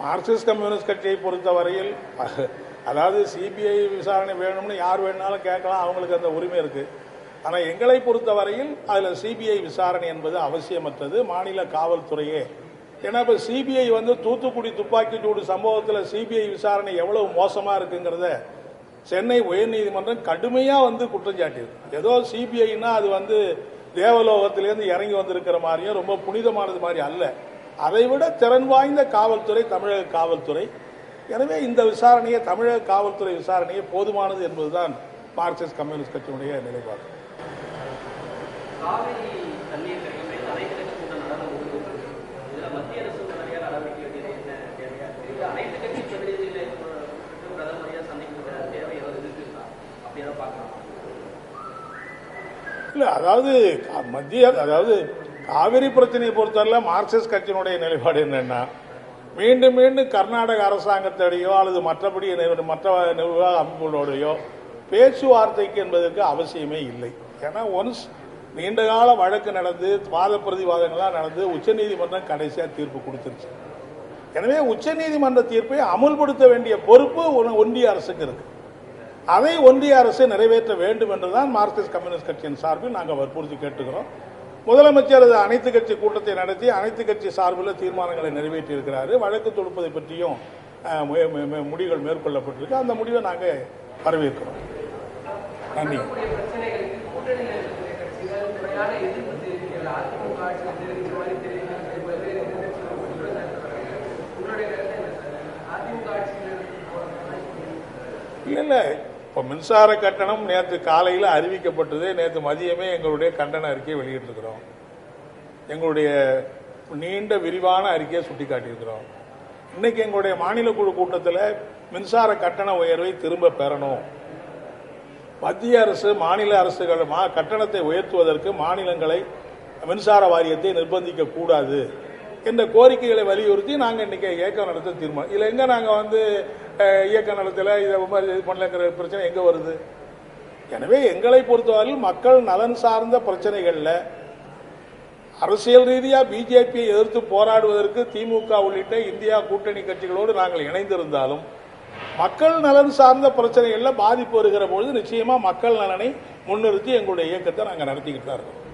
Marxist communist கட்சியை பொறுத்த வரையில் அதாவது சிபிஐ விசாரணை வேணும்னு யார் வேணுனாலும் கேட்கலாம் அவங்களுக்கு அந்த உரிமை இருக்குது ஆனால் எங்களை பொறுத்த வரையில் அதில் சிபிஐ விசாரணை என்பது அவசியமற்றது. மாநில காவல்துறையே. ஏன்னா இப்போ சிபிஐ வந்து தூத்துக்குடி துப்பாக்கி சூடு சம்பவத்தில் சிபிஐ விசாரணை எவ்வளவு மோசமாக இருக்குங்கிறத சென்னை உயர்நீதிமன்றம் கடுமையாக வந்து குற்றம் சாட்டியிருக்கு ஏதோ சிபிஐனா அது வந்து தேவலோகத்திலேருந்து இறங்கி வந்திருக்கிற மாதிரியும் ரொம்ப புனிதமானது மாதிரி அல்ல. அதைவிட திறன் வாய்ந்த காவல்துறை தமிழக காவல்துறை. எனவே இந்த விசாரணையை தமிழக காவல்துறை விசாரணையே போதுமானது என்பதுதான் மார்க்சிஸ்ட் கம்யூனிஸ்ட் கட்சியினுடைய நிலைப்பாடு. காவிரி தண்ணீர் அனைத்து கட்சி கூட்டம் இல்லை அதாவது மத்திய அதாவது காவிரி பிரச்சனையை பொறுத்தவரை மார்க்சிஸ்ட் கட்சியினுடைய நிலைப்பாடு என்னன்னா மீண்டும் மீண்டும் கர்நாடக அரசாங்கத்தோடையோ அல்லது மற்றபடி மற்ற நிர்வாக அமைப்புகளோடையோ பேச்சுவார்த்தைக்கு என்பதற்கு அவசியமே இல்லை. ஏன்னா ஒன்ஸ் நீண்டகால வழக்கு நடந்து வாத பிரதிவாதங்கள்லாம் நடந்து உச்சநீதிமன்றம் கடைசியாக தீர்ப்பு கொடுத்துருச்சு. எனவே உச்சநீதிமன்ற தீர்ப்பை அமுல்படுத்த வேண்டிய பொறுப்பு ஒன்றிய அரசுக்கு இருக்குது அதை ஒன்றிய அரசு நிறைவேற்ற வேண்டும் என்றுதான் மார்க்சிஸ்ட் கம்யூனிஸ்ட் கட்சியின் சார்பில் நாங்கள் வற்புறுத்தி கேட்டுக்கிறோம். முதலமைச்சர் அது அனைத்து கட்சி கூட்டத்தை நடத்தி அனைத்து கட்சி சார்பில் தீர்மானங்களை நிறைவேற்றியிருக்கிறார். வழக்கு தொடுப்பதை பற்றியும் முடிவுகள் மேற்கொள்ளப்பட்டிருக்கு. அந்த முடிவை நாங்கள் வரவேற்கிறோம். நன்றி. இல்லை. இப்போ மின்சார கட்டணம் நேற்று காலையில் அறிவிக்கப்பட்டது. நேற்று மதியமே எங்களுடைய கண்டன அறிக்கையை வெளியிட்டிருக்கிறோம். எங்களுடைய நீண்ட விரிவான அறிக்கையை சுட்டிக்காட்டியிருக்கிறோம். இன்னைக்கு எங்களுடைய மாநில குழு கூட்டத்தில் மின்சார கட்டண உயர்வை திரும்ப பெறணும். மத்திய அரசு மாநில அரசுகள் மா- கட்டணத்தை உயர்த்துவதற்கு மாநிலங்களை மின்சார வாரியத்தை நிர்பந்திக்க கூடாது. என்ற கோரிக்கைகளை வலியுறுத்தி நாங்கள் இன்னைக்கு இயக்கம் நடத்த தீர்மானம் இதில் எங்கே நாங்கள் வந்து இயக்க நலத்தில் இதை மாதிரி இது பண்ணலங்கிற பிரச்சனை எங்கே வருது? எனவே எங்களை பொறுத்தவரையில் மக்கள் நலன் சார்ந்த பிரச்சனைகளில் அரசியல் ரீதியாக பிஜேபியை எதிர்த்து போராடுவதற்கு திமுக உள்ளிட்ட இந்தியா கூட்டணி கட்சிகளோடு நாங்கள் இணைந்திருந்தாலும் மக்கள் நலன் சார்ந்த பிரச்சனைகளில் பாதிப்பு வருகிற பொழுது நிச்சயமாக மக்கள் நலனை முன்னிறுத்தி எங்களுடைய இயக்கத்தை நாங்கள் நடத்திக்கிட்டு தான் இருக்கிறோம்